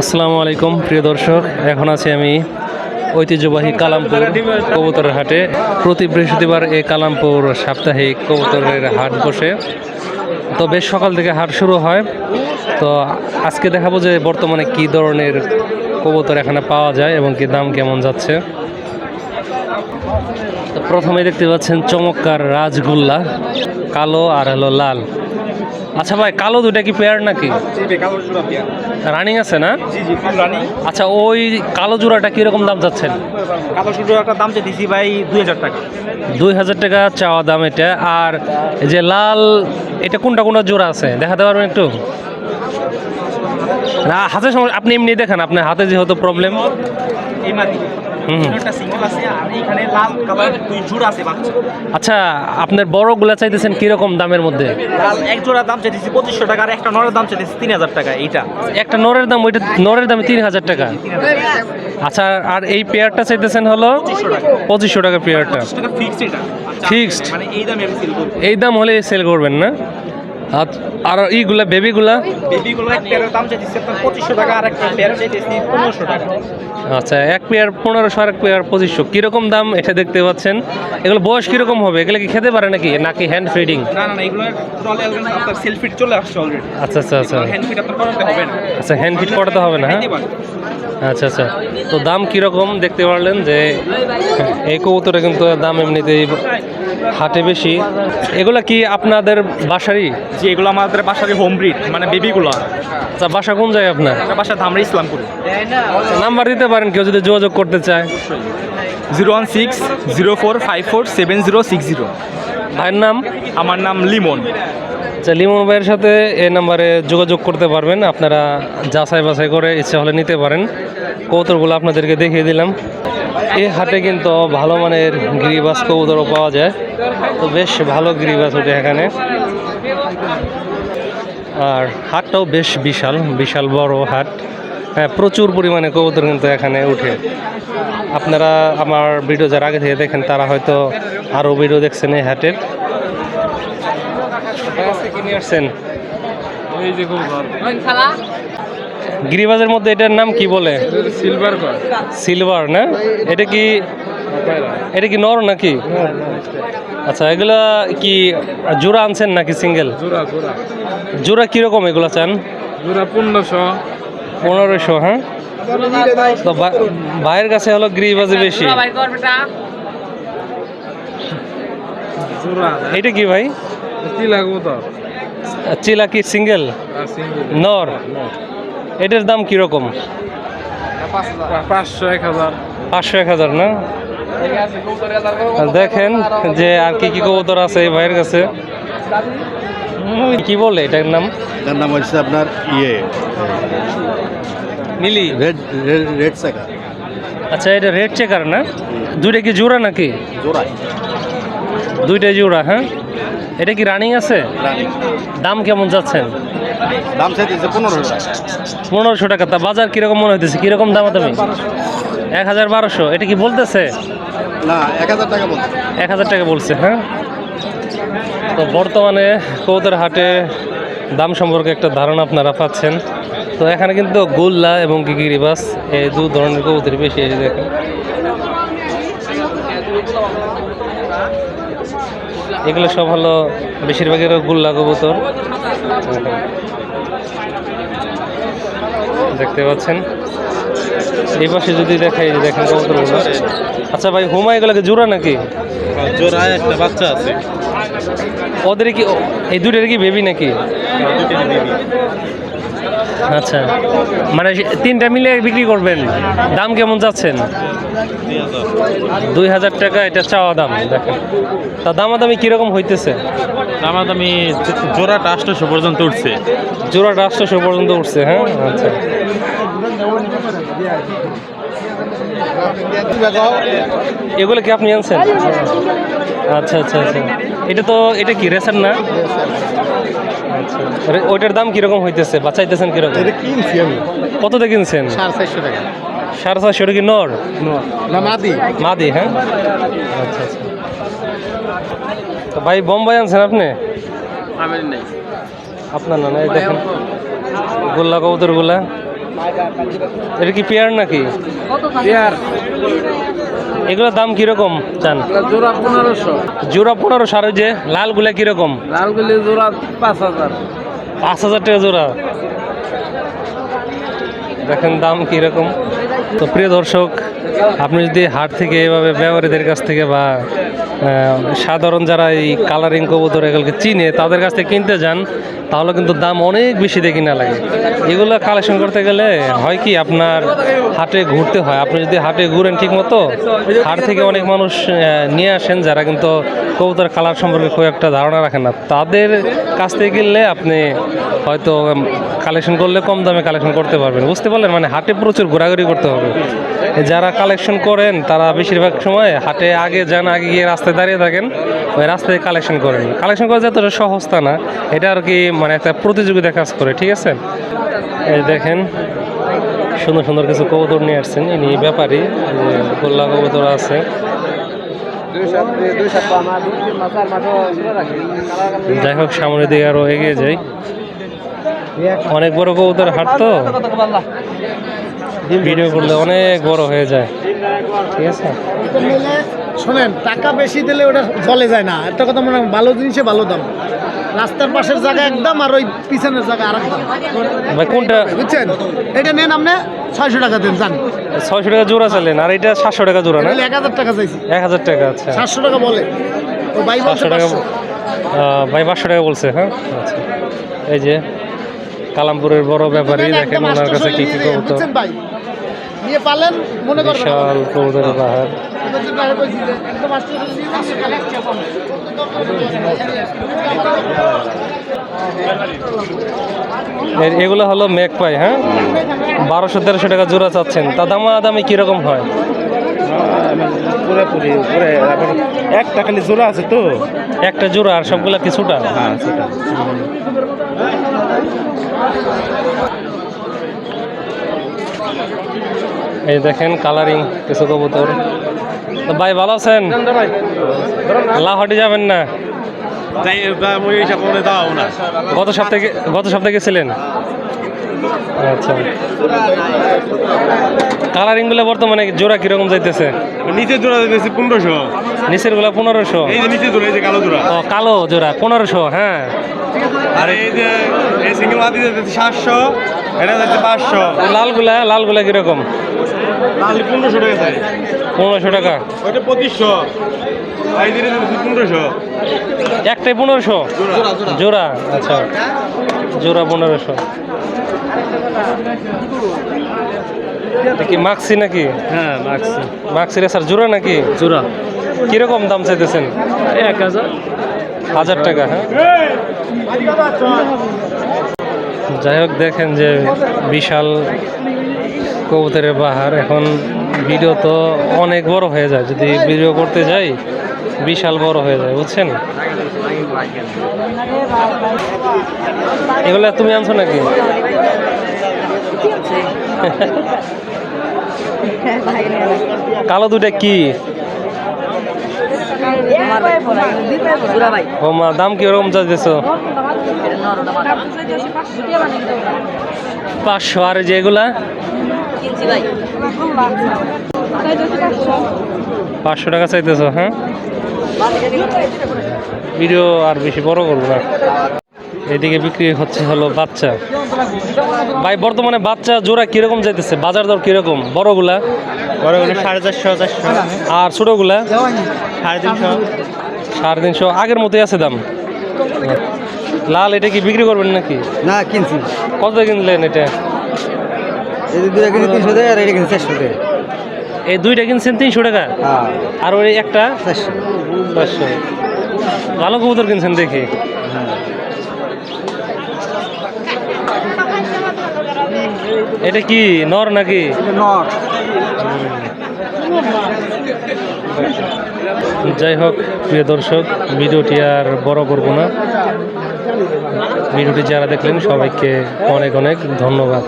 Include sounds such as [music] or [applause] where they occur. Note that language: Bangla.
আসসালামু আলাইকুম, প্রিয় দর্শক। এখন আছি আমি ঐতিহ্যবাহী কালামপুর কবুতরের হাটে। প্রতি বৃহস্পতিবার এই কালামপুর সাপ্তাহিক কবুতরের হাট বসে। তো বেশ সকাল থেকে হাট শুরু হয়। তো আজকে দেখাবো যে বর্তমানে কি ধরনের কবুতর এখানে পাওয়া যায় এবং কি দাম কেমন যাচ্ছে। তো প্রথমে দেখতে পাচ্ছেন চমৎকার রাজগোল্লা, কালো আর হলো লাল। আচ্ছা ভাই কালো দুটা কি পেয়ার নাকি? রানিং আছে না? আচ্ছা ওই কালো জোড়াটা কীরকম দাম কালো চাইতেছি ভাই দুই হাজার টাকা। দুই হাজার টাকা চাওয়া দাম এটা। আর যে লাল এটা কোনটা কোনটা জোড়া আছে? দেখাতে পারবেন একটু? না হাতে সমস্যা আপনি এমনি দেখেন আপনার হাতে যেহেতু প্রবলেম। একটা সিঙ্গেল আছে আর এখানে লাল কালার দুই জোড়া আছে বাচ্চা। আচ্ছা আপনার বড়গুলা চাইতেছেন কীরকম দামের মধ্যে? লাল এক জোড়া দাম চাইতেছি পঁচিশশো টাকা আর একটা নরের দাম চাইতেছি তিন হাজার টাকা এইটা। একটা নরের দাম ওইটা নরের দাম তিন হাজার টাকা। আচ্ছা আর এই পেয়ারটা চাইতেছেন হলো পঁচিশশো টাকা। পেয়ারটা ফিক্সড? মানে এই দাম হলে সেল করবেন না? আর- আর ইগুলা বেবিগুলা? বেবিগুলো এক পেয়ারের দাম চাইতেছি আপনার পঁচিশশো টাকা আর পেয়ার চাইতেছি পনেরোশো টাকা। আচ্ছা এক পেয়ার পনেরোশো আর এক পেয়ার পঁচিশশো। কীরকম দাম এটা দেখতে পাচ্ছেন? এগুলো বয়স কীরকম হবে? এগুলো কি খেতে পারে নাকি? নাকি হ্যান্ড ফিডিং না না না এগুলো ট্রলে আপনার সেলফিট চলে আসছে অলরেডি আচ্ছা আচ্ছা আচ্ছা। হ্যান্ড ফিট আপনার করাতে হবে না। আচ্ছা হ্যান্ড ফিট করাতে হবে না হ্যাঁ? আচ্ছা আচ্ছা। তো দাম কীরকম দেখতে পারলেন যে এই কবুতরে কিন্তু দাম এমনিতেই হাটে বেশি। এগুলা কি আপনাদের বাসারই? যে এগুলো আমাদের বাসার হোম ব্রিড মানে বেবিগুলো আচ্ছা বাসা কোন জায়গায় আপনার? বাসা ধামরা ইসলামপুর। নাম্বার দিতে পারেন কেউ যদি যোগাযোগ করতে চায়। Zero one six zero four five four seven zero six zero. ভাইয়ের নাম? আমার নাম লিমন। আচ্ছা লিমন ভাইয়ের সাথে এই নাম্বারে যোগাযোগ করতে পারবেন। আপনারা যাচাই বাছাই করে ইচ্ছে হলে নিতে পারেন। কবুতরগুলো আপনাদেরকে দেখিয়ে দিলাম। এই হাটে কিন্তু ভালো মানের গিরিবাস কবুতরও পাওয়া যায়। তো বেশ ভালো গিরিবাস ওঠে এখানে। আর হাটটাও বেশ বিশাল বিশাল বড় হাট। হ্যাঁ প্রচুর পরিমাণে কবুতর কিন্তু এখানে উঠে। আপনারা আমার ভিডিও যারা আগে থেকে দেখেন, তারা হয়তো আরও ভিডিও দেখছেন এই হাটের। কিনে আসছেন গিরিবাজের মধ্যে এটার নাম কি বলে? সিলভার সিলভার না? এটা কি এটা কি নর নাকি? আচ্ছা এগুলা কি জোড়া আনছেন নাকি সিঙ্গেল? জোড়া জোড়া। জোড়া কীরকম এগুলো চান? জোড়া পনেরোশো। পনেরোশো হ্যাঁ? তো বা- ভাইয়ের কাছে হলো গিরিবাজে বেশি। এটা কি ভাই? কি লাগবো তো। চিলা কি সিঙ্গেল? নর। এটার দাম কীরকম? পাঁচশো এক হাজার। পাঁচশো এক হাজার না? দেখেন যে আর কি কি কবুতর আছে এই ভাইয়ের কাছে। কি বলে এটার নাম? এটার নাম হচ্ছে আপনার ইয়ে মিলি। রেড রেড আচ্ছা এটা রেড চেকার না? দুইটা কি জোড়া নাকি? জোড়াই দুইটা জোড়া হ্যাঁ? এটা কি রানিং আছে? দাম কেমন যাচ্ছেন? দাম চাইতেছে পনেরো টাকা। পনেরোশো টাকা। তা বাজার কীরকম মনে হইতেছে? কীরকম দাম দামি? এক হাজার বারোশো? এটা কি বলতেছে? না এক হাজার টাকা বলছে। এক হাজার টাকা বলছে হ্যাঁ? তো বর্তমানে কৌদের হাটে দাম সম্পর্কে একটা ধারণা আপনারা পাচ্ছেন। তো এখানে কিন্তু গোল্লা এবং গিগিরিবাস এই দু ধরনের কবুতর বেশি যে দেখেন। এগুলো সব হলো বেশিরভাগের গোল্লা কবুতর। দেখতে পাচ্ছেন। এই পাশে যদি দেখাই যে দেখেন কবুতরগুলো আচ্ছা ভাই হুমা এগুলোকে জোড়া নাকি? জোড়ায় একটা বাচ্চা আছে। ওদের কি এই দুটোর কি বেবি নাকি? আচ্ছা। মানে তিনটা মিলে বিক্রি করবেন। দাম কেমন যাচ্ছেন? দুই হাজার টাকা এটা চাওয়া দাম দেখেন। তা দামাদামি কীরকম হইতেছে? আমি জোড়াটা আটশোশো পর্যন্ত উঠছে। জোড়া রাষ্ট্রশো পর্যন্ত উঠছে হ্যাঁ? আচ্ছা। এগুলো কি আপনি আনছেন? আচ্ছা আচ্ছা আচ্ছা। এটা তো এটা কি রেসার না? ওইটার দাম কীরকম হইতেছে? বাঁচাইতেছেন কীরকম? কিনছি আমি। কত দিয়ে কিনছেন? সাড়ে চারশো টাকা। সাড়ে চারশো কি নর? না মাদি। মাদি হ্যাঁ? আচ্ছা আচ্ছা। তো ভাই বোম্বাই আনছেন আপনি? আমি নেই। আপনার না না এই দেখেন। গোল্লা কবুতরগুলা এটা কি পেয়ার নাকি? পেয়ার। এগুলোর দাম কীরকম চান? জোড়া পনেরোশো। জোড়া পনেরোশো আর যে লালগুলা কীরকম? লালগুলি জোড়া পাঁচ হাজার। পাঁচ হাজার টাকা জোড়া। দেখেন দাম কীরকম। তো প্রিয় দর্শক আপনি যদি হাট থেকে এভাবে ব্যবহারীদের কাছ থেকে বা সাধারণ যারা এই কালারিং কবুতর এগুলোকে চিনে, তাদের কাছ থেকে কিনতে যান, তাহলে কিন্তু দাম অনেক বেশি দিয়ে কিনা লাগে। এগুলো কালেকশন করতে গেলে হয় কি, আপনার হাটে ঘুরতে হয়। আপনি যদি হাটে ঘুরেন ঠিক মতো হাট থেকে অনেক মানুষ নিয়ে আসেন যারা কিন্তু কবুতর কালার সম্পর্কে খুব একটা ধারণা রাখেন না। তাদের কাছ থেকে কিনলে আপনি হয়তো কালেকশন করলে কম দামে কালেকশন করতে পারবেন। বুঝতে পারলেন? মানে হাটে প্রচুর ঘোরাঘুরি করতে হবে। যারা কালেকশন করেন, তারা বেশিরভাগ সময় হাটে আগে যান, আগে গিয়ে রাস্তায় দাঁড়িয়ে থাকেন, ওই রাস্তায় কালেকশন করেন। কালেকশন করা যতটা সহজ তা না, এটা আর কি মানে একটা প্রতিযোগিতা কাজ করে, ঠিক আছে? এই দেখেন, সুন্দর সুন্দর কিছু কবুতর নিয়ে আসছেন, ইনি ব্যাপারী এই যে গোল্লা কবুতর আছে। যাই হোক, সামনের দিকে আরও এগিয়ে যাই। অনেক বড় কবুতর হাট তো। ভিডিও করলে অনেক বড় হয়ে যায়। ঠিক আছে? শোনেন টাকা বেশি দিলে ওটা চলে যায় না। একটা কথা মনে হয়, ভালো জিনিসে ভালো দাম। রাস্তার পাশের জায়গা একদম আর ওই পিছনের জায়গা আর ভাই কোনটা? বুঝছেন? এটা নেন আপনি ছয়শো টাকা দেন জান ছয়শো টাকা জোড়া চালেন আর এটা সাতশো টাকা জোড়া না? এক হাজার টাকা চাইছি। এক হাজার টাকা আচ্ছা। সাতশো টাকা বলে। ও ভাই সাতশো টাকা পাঁচশো। ভাই পাঁচশো টাকা বলছে হ্যাঁ? আচ্ছা। এই যে কালামপুরের বড় ব্যাপারী দেখেন ওনার কাছে কি কি কবুতর। নিয়ে পালেন মনে বিশাল কবুতরের পাহাড়। এগুলো হলো মেক পাই হ্যাঁ? বারোশো তেরোশো টাকা জোড়া চাচ্ছেন। তা দামা দামি কীরকম হয়? পুরোপুরি পুরো একটা খালি জোড়া আছে তো। একটা জোড়া আর সবগুলা কিছুটা হ্যাঁ এই দেখেন কালারিং কিছু কবুতর। তো ভাই ভালো আছেন? লাহাটি যাবেন না? গত সপ্তাহে গত সপ্তাহে গেছিলেন? আচ্ছা। কালারিংগুলো বর্তমানে জোড়া কীরকম যাইতেছে? নিচে জোড়া দিতেছি পনেরোশো। নিচেরগুলা পনেরোশো? এই যে নিচে জোড়া এই যে কালো জোড়া। ও কালো জোড়া পনেরোশো হ্যাঁ। আর এই যে এই সিঙ্গেল সাতশো এটা যাচ্ছে পাঁচশো। লালগুলা লালগুলা কীরকম? পনেরোশো টাকা পনেরোশো টাকা? ওইটা পঁচিশশো। পনেরোশো। একটাই পনেরোশো? জোড়া আচ্ছা। জোড়া পনেরোশো। কি মাক্সি নাকি? হ্যাঁ রাখছি মাক্সি রে স্যার জোড়া নাকি? জোড়া। কীরকম দাম চাইতেছেন? এক হাজার। হাজার টাকা। হ্যাঁ যাই হোক দেখেন যে বিশাল কবুতরের বাহার। এখন ভিডিও তো অনেক বড় হয়ে যায়। যদি ভিডিও করতে যাই বিশাল বড় হয়ে যায় বুঝছেন? এগুলা তুমি আনছো নাকি? [laughs] কালো দুটা কি? দাম কি ওরকম পাঁচশো আর যেগুলা পাঁচশো টাকা চাইতেছো হ্যাঁ? ভিডিও আর বেশি বড় করব না। এদিকে বিক্রি হচ্ছে হলো বাচ্চা। ভাই বর্তমানে বাচ্চা জোড়া কীরকম যাইতেছে? বাজার দর কীরকম? বড়গুলা? বড়গুলো সাড়ে চারশো চারশো আর ছোটগুলা? সাড়ে তিনশো। সাড়ে তিনশো। আগের মতোই আছে দাম? লাল এটা কি বিক্রি করবেন নাকি? না কিনছি। কত কিনলেন এটা? তিনশো আর এটা চারশো এই দুইটা কিনছেন তিনশো টাকা? হ্যাঁ। আর ওই একটা? চারশো। চারশো। ভালো কবুতর কিনছেন দেখি। এটা কি নর নাকি? যাই হোক প্রিয় দর্শক ভিডিওটি আর বড় করব না। ভিডিওটি যারা দেখলেন সবাইকে অনেক অনেক ধন্যবাদ।